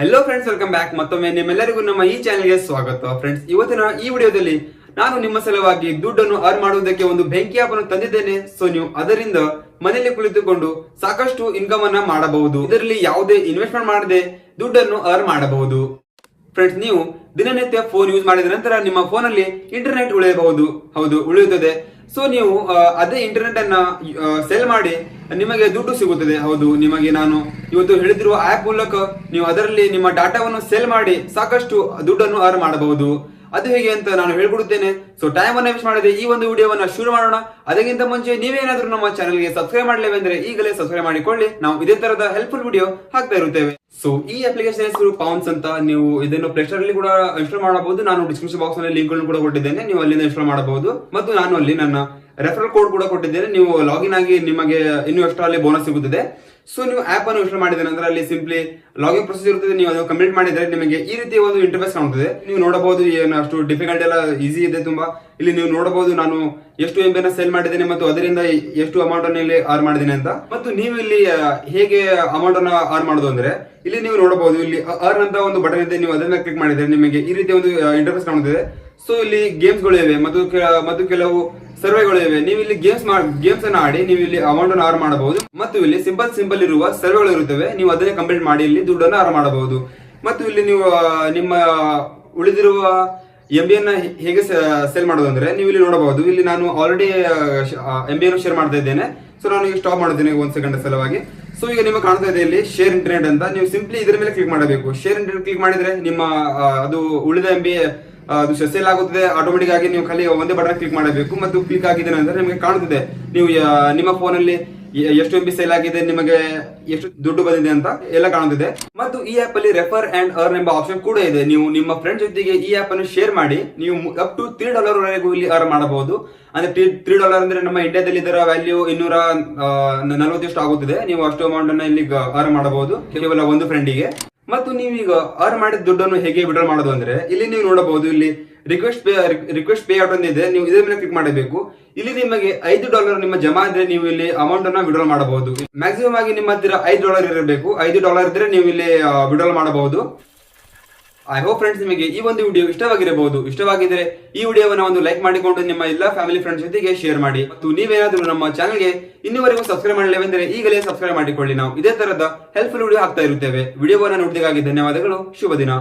Hello friends welcome back ಮತ್ತೊಮ್ಮೆ ನಿಮ್ಮೆಲ್ಲರಿಗೂ ನಮ್ಮ ಈ ಚಾನೆಲ್ಗೆ ಸ್ವಾಗತ. ಫ್ರೆಂಡ್ಸ್ ಇವತ್ತಿನ ಈ ವಿಡಿಯೋದಲ್ಲಿ ನಾನು ನಿಮ್ಮ ಸಲುವಾಗಿ ದುಡ್ಡನ್ನು ಅರ್ನ್ ಮಾಡುವುದಕ್ಕೆ ಒಂದು ಬೆಂಕಿ ಆಪ್ ಅನ್ನು ತಂದಿದ್ದೇನೆ. ಸೊ ನೀವು ಅದರಿಂದ ಮನೆಯಲ್ಲಿ ಕುಳಿತುಕೊಂಡು ಸಾಕಷ್ಟು ಇನ್ಕಮ್ ಅನ್ನ ಮಾಡಬಹುದು. ಇದರಲ್ಲಿ ಯಾವುದೇ ಇನ್ವೆಸ್ಟ್ಮೆಂಟ್ ಮಾಡದೆ ದುಡ್ಡನ್ನು ಅರ್ನ್ ಮಾಡಬಹುದು. ಫ್ರೆಂಡ್ಸ್ ನೀವು ದಿನನಿತ್ಯ ಫೋನ್ ಯೂಸ್ ಮಾಡಿದ ನಂತರ ನಿಮ್ಮ ಫೋನ್ ಅಲ್ಲಿ ಇಂಟರ್ನೆಟ್ ಉಳಿಯಬಹುದು. ಹೌದು, ಉಳಿಯುತ್ತದೆ. ಸೊ ನೀವು ಅದೇ ಇಂಟರ್ನೆಟ್ ಅನ್ನ ಸೆಲ್ ಮಾಡಿ, ನಿಮಗೆ ದುಡ್ಡು ಸಿಗುತ್ತದೆ. ಹೌದು, ನಿಮಗೆ ನಾನು ಇವತ್ತು ಹೇಳಿದಿರುವ ಆ್ಯಪ್ ಮೂಲಕ ನೀವು ಅದರಲ್ಲಿ ನಿಮ್ಮ ಡಾಟಾವನ್ನು ಸೆಲ್ ಮಾಡಿ ಸಾಕಷ್ಟು ದುಡ್ಡನ್ನು ಅರ್ನ್ ಮಾಡಬಹುದು. ಅದು ಹೇಗೆ ಅಂತ ನಾನು ಹೇಳ್ಕೊಡುತ್ತೇನೆ. ಸೊ ಟೈಮ್ ಅನ್ನ ವೇಸ್ಟ್ ಮಾಡದೆ ಈ ಒಂದು ವಿಡಿಯೋವನ್ನ ಶುರು ಮಾಡೋಣ. ಅದಕ್ಕಿಂತ ಮುಂಚೆ ನೀವೇನಾದ್ರೂ ನಮ್ಮ ಚಾನಲ್ಗೆ ಸಬ್ಸ್ಕ್ರೈಬ್ ಮಾಡಲೇವೆಂದ್ರೆ ಈಗಲೇ ಸಬ್ಸ್ಕ್ರೈಬ್ ಮಾಡಿಕೊಳ್ಳಿ. ನಾವು ಇದೇ ತರದ ಹೆಲ್ಪ್ಫುಲ್ ವಿಡಿಯೋ ಹಾಕ್ತಾ ಇರುತ್ತೇವೆ. ಸೊ ಈ ಅಪ್ಲಿಕೇಶನ್ ಹೆಸರು ಪೌನ್ಸ್ ಅಂತ ನೀವು ಇದನ್ನು ಸ್ಟೋರ್ ಅಲ್ಲಿ ಕೂಡ ಇನ್ಸ್ಟಾಲ್ ಮಾಡಬಹುದು. ನಾನು ಡಿಸ್ಕ್ರಿಪ್ಷನ್ ಬಾಕ್ಸ್ನಲ್ಲಿ ಲಿಂಕ್ ಕೂಡ ಕೊಟ್ಟಿದ್ದೇನೆ. ನೀವು ಅಲ್ಲಿಂದ ಇನ್ಸ್ಟಾಲ್ ಮಾಡಬಹುದು. ಮತ್ತು ನಾನು ಅಲ್ಲಿ ನನ್ನ ರೆಫರಲ್ ಕೋಡ್ ಕೂಡ ಕೊಟ್ಟಿದ್ದೇನೆ. ನೀವು ಲಾಗಿನ್ ಆಗಿ ನಿಮಗೆ ಇನ್ನೂ ಎಕ್ಸ್ಟ್ರಾ ಅಲ್ಲಿ ಬೋನಸ್ ಸಿಗುತ್ತದೆ. ಸೊ ನೀವು ಆಪ್ ಅನ್ನು ಇನ್ಸ್ಟಾಲ್ ಮಾಡಿದ ನಂತರ ಅಲ್ಲಿ ಸಿಂಪ್ಲಿ ಲಾಗಿನ್ ಪ್ರೊಸೆಸ್ ಇರುತ್ತದೆ. ನೀವು ಅದು ಕಂಪ್ಲೀಟ್ ಮಾಡಿದರೆ ನಿಮಗೆ ಈ ರೀತಿಯ ಒಂದು ಇಂಟರ್ಫೇಸ್ ಕಾಣುತ್ತದೆ. ನೀವು ನೋಡಬಹುದು ಏನು ಅಷ್ಟು ಡಿಫಿಕಲ್ಟ್ ಎಲ್ಲ ಈಸಿ ಇದೆ ತುಂಬಾ. ಇಲ್ಲಿ ನೀವು ನೋಡಬಹುದು ನಾನು ಎಷ್ಟು ಎಂ ಬಿನ ಸೇಲ್ ಮಾಡಿದ್ದೇನೆ ಮತ್ತು ಅದರಿಂದ ಎಷ್ಟು ಅಮೌಂಟ್ ಅನ್ನು ಇಲ್ಲಿ ಆರ್ ಮಾಡಿದ್ದೇನೆ ಅಂತ. ಮತ್ತು ನೀವು ಇಲ್ಲಿ ಹೇಗೆ ಅಮೌಂಟ್ ಅನ್ನು ಆರ್ ಮಾಡೋದು ಅಂದ್ರೆ, ಇಲ್ಲಿ ನೀವು ನೋಡಬಹುದು, ಇಲ್ಲಿ ಆರ್ ಅಂತ ಒಂದು ಬಟನ್ ಇದೆ. ನೀವು ಅದನ್ನ ಕ್ಲಿಕ್ ಮಾಡಿದ್ರೆ ನಿಮಗೆ ಈ ರೀತಿ ಒಂದು ಇಂಟರ್ಫೇಸ್ ಕಾಣುತ್ತದೆ. ಸೊ ಇಲ್ಲಿ ಗೇಮ್ಸ್ಗಳು ಇವೆ. ಮತ್ತು ಮತ್ತು ಕೆಲವು ಸರ್ವೆಗಳು ಇವೆ. ನೀವು ಇಲ್ಲಿ ಗೇಮ್ಸ್ ಗೇಮ್ಸ್ ಅನ್ನು ಆಡಿ, ನೀವು ಇಲ್ಲಿ ಅಮೌಂಟ್ ಅನ್ನು ಆರ್ ಮಾಡಬಹುದು. ಮತ್ತು ಇಲ್ಲಿ ಸಿಂಪಲ್ ಸಿಂಪಲ್ ಇರುವ ಸರ್ವೆಗಳು ಇರುತ್ತವೆ. ನೀವು ಅದನ್ನೇ ಕಂಪ್ಲೀಟ್ ಮಾಡಿ ಇಲ್ಲಿ ದುಡ್ಡನ್ನು ಆರ್ ಮಾಡಬಹುದು. ಮತ್ತು ಇಲ್ಲಿ ನೀವು ನಿಮ್ಮ ಉಳಿದಿರುವ ಎಂ ಅನ್ನ ಹೇಗೆ ಸೇಲ್ ಮಾಡೋದು ಅಂದ್ರೆ, ನೀವು ಇಲ್ಲಿ ನೋಡಬಹುದು. ಇಲ್ಲಿ ನಾನು ಆಲ್ರೆಡಿ ಎಂ ಬಿ ಅನ್ನು ಶೇರ್ ಮಾಡ್ತಾ ಇದ್ದೇನೆ. ಸೊ ನಾನು ಈಗ ಸ್ಟಾಪ್ ಮಾಡಿದ್ದೇನೆ ಒಂದು ಸೆಕೆಂಡ್ ಸಲುವಾಗಿ. ಸೊ ಈಗ ನಿಮಗೆ ಕಾಣ್ತಾ ಇದೆ ಇಲ್ಲಿ ಶೇರ್ ಇಂಟರ್ನೆಟ್ ಅಂತ. ನೀವು ಸಿಂಪ್ಲಿ ಇದರ ಮೇಲೆ ಕ್ಲಿಕ್ ಮಾಡಬೇಕು. ಶೇರ್ ಇಂಟರ್ನೆಟ್ ಕ್ಲಿಕ್ ಮಾಡಿದ್ರೆ ನಿಮ್ಮ ಅದು ಉಳಿದ ಎಂ ಬಿ ಅದು ಸೆಲ್ ಆಗುತ್ತದೆ. ಆಟೋಮೆಟಿಕ್ ಆಗಿ ನೀವು ಖಾಲಿ ಒಂದೇ ಬಟನ್ ಕ್ಲಿಕ್ ಮಾಡಬೇಕು. ಮತ್ತು ಕ್ಲಿಕ್ ಆಗಿದೆ ನಂತರ ನಿಮಗೆ ಕಾಣುತ್ತದೆ ನೀವು ನಿಮ್ಮ ಫೋನ್ ಅಲ್ಲಿ ಎ- ಎಷ್ಟು ಎಂ ಬಿ ಸೇಲ್ ಆಗಿದೆ, ನಿಮಗೆ ಎಷ್ಟು ದುಡ್ಡು ಬಂದಿದೆ ಅಂತ ಎಲ್ಲ ಕಾಣುತ್ತಿದೆ. ಮತ್ತು ಈ ಆಪ್ ಅಲ್ಲಿ ರೆಫರ್ ಅಂಡ್ ಅರ್ನ್ ಎಂಬ ಆಪ್ಷನ್ ಕೂಡ ಇದೆ. ನೀವು ನಿಮ್ಮ ಫ್ರೆಂಡ್ ಜೊತೆಗೆ ಈ ಆಪ್ ಅನ್ನು ಶೇರ್ ಮಾಡಿ, ನೀವು ಅಪ್ ಟು ತ್ರೀ ಡಾಲರ್ ವರೆಗೂ ಇಲ್ಲಿ ಅರ್ನ್ ಮಾಡಬಹುದು. ಅಂದ್ರೆ ತ್ರೀ ಡಾಲರ್ ಅಂದ್ರೆ ನಮ್ಮ ಇಂಡಿಯಾದಲ್ಲಿ ಇದರ ವ್ಯಾಲ್ಯೂ ಇನ್ನೂರ ನಲವತ್ತಿಷ್ಟು ಆಗುತ್ತಿದೆ. ನೀವು ಅಷ್ಟು ಅಮೌಂಟ್ ಅನ್ನ ಇಲ್ಲಿ ಅರ್ನ್ ಮಾಡಬಹುದು. ಕೇವಲ ಒಂದು ಫ್ರೆಂಡಿಗೆ ಮತ್ತು ನೀವೀಗ ಅರ್ನ್ ಮಾಡಿದ ದುಡ್ಡನ್ನು ಹೇಗೆ ವಿಡ್ರಾ ಮಾಡೋದು ಅಂದ್ರೆ, ಇಲ್ಲಿ ನೀವು ನೋಡಬಹುದು, ಇಲ್ಲಿ request pay request pay out ಇದೆ ನೀವು ಇದರ ಮೇಲೆ ಕ್ಲಿಕ್ ಮಾಡಬೇಕು. ಇಲ್ಲಿ ನಿಮಗೆ ಐದು ಡಾಲರ್ ನಿಮ್ಮ ಜಮಾ ಇದ್ರೆ ನೀವು ಇಲ್ಲಿ ಅಮೌಂಟ್ ಅನ್ನ ವಿಡ್ರಾ ಮಾಡಬಹುದು. ಮ್ಯಾಕ್ಸಿಮಮ್ ಆಗಿ ನಿಮ್ಮ ಹತ್ತಿರ ಐದು ಡಾಲರ್ ಇರಬೇಕು. ಐದು ಡಾಲರ್ ಇದ್ರೆ ನೀವು ಇಲ್ಲಿ ವಿಡ್ರಾ ಮಾಡಬಹುದು. ಐ ಹೋಪ್ ಫ್ರೆಂಡ್ಸ್ ನಿಮಗೆ ಈ ಒಂದು ವಿಡಿಯೋ ಇಷ್ಟವಾಗಿರಬಹುದು. ಇಷ್ಟವಾಗಿದ್ರೆ ಈ ವಿಡಿಯೋವನ್ನ ಒಂದು ಲೈಕ್ ಮಾಡಿಕೊಂಡು ನಿಮ್ಮ ಎಲ್ಲಾ ಫ್ಯಾಮಿಲಿ ಫ್ರೆಂಡ್ಸ್ ಜೊತೆಗೆ ಶೇರ್ ಮಾಡಿ. ಮತ್ತು ನೀವೇನಾದರೂ ನಮ್ಮ ಚಾನಲ್ಗೆ ಇನ್ನುವರೆಗೂ ಸಬ್ಸ್ಕ್ರೈಬ್ ಮಾಡಲಿವೆಂದರೆ ಈಗಲೇ ಸಬ್ಸ್ಕ್ರೈಬ್ ಮಾಡಿಕೊಳ್ಳಿ. ನಾವು ಇದೇ ತರದ ಹೆಲ್ಪ್ಫುಲ್ ವಿಡಿಯೋ ಹಾಕ್ತಾ ಇರುತ್ತೇವೆ. ವಿಡಿಯೋವನ್ನ ನೋಡಿದಾಗಿ ಧನ್ಯವಾದಗಳು. ಶುಭ ದಿನ.